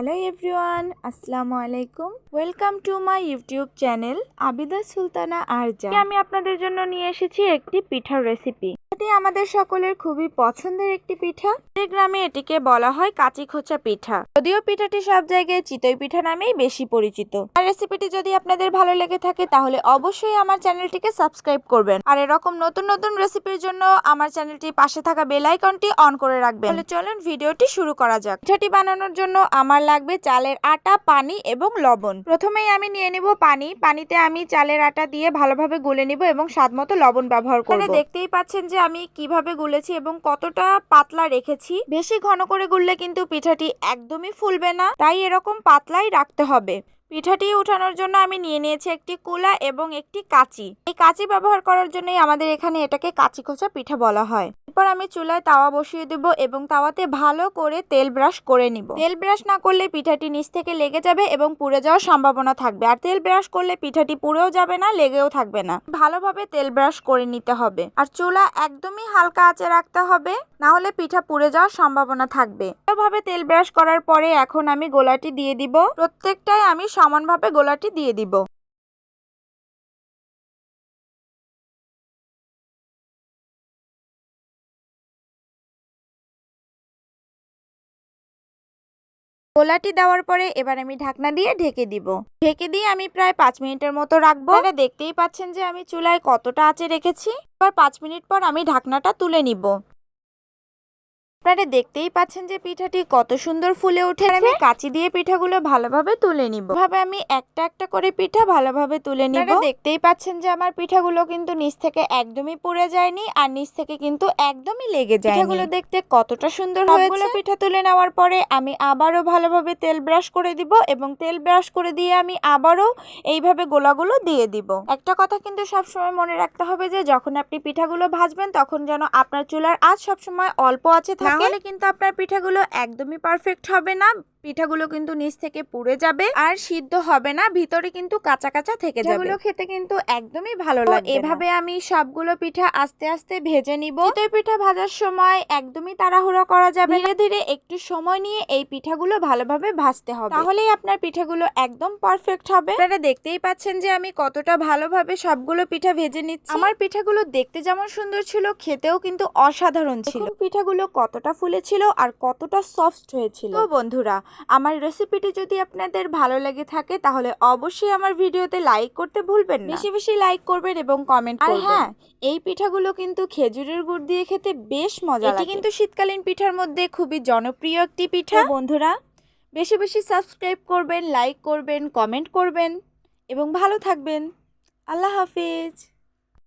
Hello everyone, আসসালামু আলাইকুম। Welcome to my YouTube channel Abida Sultana আর আমি আপনাদের জন্য নিয়ে এসেছি একটি পিঠার রেসিপি এটি আমাদের সকলের খুবই পছন্দের একটি পিঠা। গ্রামে এটিকে বলা হয় কাঁচি খোঁচা পিঠা। যদিও পিঠাটি সব জায়গায় চিতই পিঠা নামেই বেশি পরিচিত। আর রেসিপিটি যদি আপনাদের ভালো লেগে থাকে তাহলে অবশ্যই আমার চ্যানেলটিকে সাবস্ক্রাইব করবেন। আর এরকম নতুন নতুন রেসিপির জন্য আমার চ্যানেলটির পাশে থাকা বেল আইকনটি অন করে রাখবেন। তাহলে চলুন ভিডিওটি শুরু করা যাক। পিঠাটি বানানোর জন্য আমার লাগবে চালের আটা পানি এবং লবণ। প্রথমেই আমি নিয়ে নিব পানি। পানিতে আমি চালের আটা দিয়ে ভালোভাবে গুলে নিব এবং স্বাদ মতো লবণ ব্যবহার করব। দেখতেই পাচ্ছেন যে আমি কীভাবে গুলেছি এবং কতটা পাতলা রেখেছি? বেশি ঘন করে গুললে কিন্তু পিঠাটি একদমই ফুলবে না। তাই এরকম পাতলাই রাখতে হবে। পিঠাটি উঠানোর জন্য আমি নিয়ে নিয়েছি একটি কুলা এবং একটি কাঁচি। এই কাঁচি ব্যবহার করার জন্যই আমাদের এখানে এটাকে কাঁচি খোঁচা পিঠা বলা হয়। এরপর আমি চুলায় তাওয়া বসিয়ে দেব এবং তাওয়াতে ভালো করে তেল ব্রাশ করে নিব। তেল ব্রাশ না করলে পিঠাটি নিচ থেকে লেগে যাবে এবং পুড়ে যাওয়ার সম্ভাবনা থাকবে। আর তেল ব্রাশ করলে পিঠাটি পুড়েও যাবে না, লেগেও থাকবে না। ভালোভাবে তেল ব্রাশ করে নিতে হবে। আর চুলা একদমই হালকা আঁচে রাখতে হবে, না হলে পিঠা পুড়ে যাওয়ার সম্ভাবনা থাকবে। ভালোভাবে তেল ব্রাশ করার পরে এখন আমি গোলাটি দিয়ে দিব। প্রত্যেকটাই আমি সমানভাবে গোলাটি দিয়ে দিব। গোলাটি দেওয়ার পরে এবার আমি ঢাকনা দিয়ে ঢেকে দিব। ঢেকে দিয়ে আমি প্রায় পাঁচ মিনিটের মতো রাখব। এটা দেখতেই পাচ্ছেন যে আমি চুলায় কতটা আঁচে রেখেছি। এবার পাঁচ মিনিট পর আমি ঢাকনাটা তুলে নিব। আপনারা দেখতেই পাচ্ছেন যে পিঠাটি কত সুন্দর ফুলে উঠে আমি কাঁচি দিয়ে পিঠাগুলো ভালোভাবে তুলে নিব। ভাবে আমি একটা একটা করে পিঠা ভালোভাবে তুলে নিব। দেখতেই পাচ্ছেন যে আমার পিঠাগুলো কিন্তু নিচ থেকে একদমই পুড়ে যায়নি আর নিচ থেকে কিন্তু একদমই লেগে যায় পিঠাগুলো দেখতে কতটা সুন্দর হয়েছে। পিঠা তুলে নেওয়ার পরে আমি আবারও ভালোভাবে তেল ব্রাশ করে দিব এবং তেল ব্রাশ করে দিয়ে আমি আবারও এইভাবে গোলাগুলো দিয়ে দিব। একটা কথা কিন্তু সবসময় মনে রাখতে হবে যে যখন আপনি পিঠাগুলো ভাজবেন তখন যেন আপনার চুলার আঁচ সবসময় অল্প আছে থাকে। তাহলে কিন্তু আপনার পিঠাগুলো একদমই পারফেক্ট হবে না। পিঠাগুলো কিন্তু নিচ থেকে পুড়ে যাবে আর সিদ্ধ হবে না ভিতরে কিন্তু কাঁচা কাঁচা থেকে যাবে। এগুলো খেতে কিন্তু একদমই ভালো লাগে এভাবে আমি সবগুলো পিঠা আস্তে আস্তে ভেজে নিব। চিতই পিঠা ভাজার সময় একদমই তাড়াহুড়ো করা যাবে ধীরে ধীরে একটু সময় নিয়ে এই পিঠাগুলো ভালোভাবে ভাজতে হবে। তাহলেই আপনার পিঠাগুলো একদম পারফেক্ট হবে। আপনারা দেখতেই পাচ্ছেন যে আমি কতটা ভালোভাবে সবগুলো পিঠা ভেজে নিচ্ছি। আমার পিঠাগুলো দেখতে যেমন সুন্দর ছিল খেতেও কিন্তু অসাধারণ ছিল। পিঠাগুলো কতটা ফুলেছিল আর কতটা সফট হয়েছিল। তো বন্ধুরা আমার রেসিপিটি যদি আপনাদের ভালো লেগে থাকে তাহলে অবশ্যই আমার ভিডিওতে লাইক করতে ভুলবেন না। বেশি বেশি লাইক করবেন এবং কমেন্ট করবেন। হ্যাঁ এই পিঠাগুলো কিন্তু খেজুরের গুড় দিয়ে খেতে বেশ মজা লাগে। এটি কিন্তু শীতকালীন পিঠার মধ্যে খুবই জনপ্রিয় একটি পিঠা। বন্ধুরা বেশি বেশি সাবস্ক্রাইব করবেন লাইক করবেন কমেন্ট করবেন এবং ভালো থাকবেন। আল্লাহ হাফিজ।